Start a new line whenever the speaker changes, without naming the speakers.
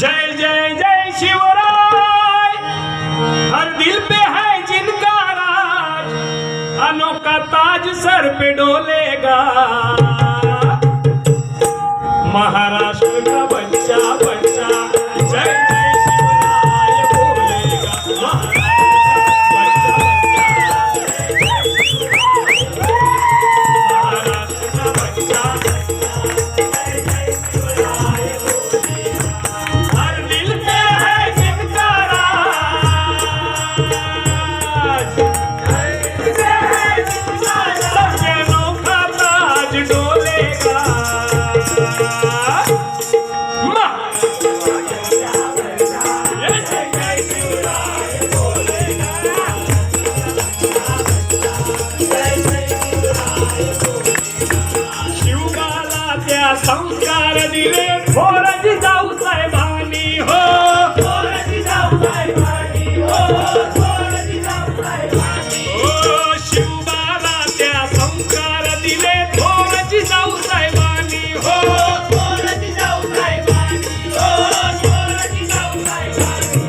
जय जय जय शिवराय। हर दिल पे है जिनका राज अनोखा ताज सर पे डोलेगा। महा शिवकाला त्या संस्कार दिले थोराची जाऊ साहेबानी हो. थोराची जाऊ साहेबानी हो. थोराची जाऊ साहेबानी. हो शिवकाला त्या संस्कार दिले थोराची जाऊ साहेबानी हो. थोराची जाऊ साहेबानी हो. थोराची जाऊ साहेबानी.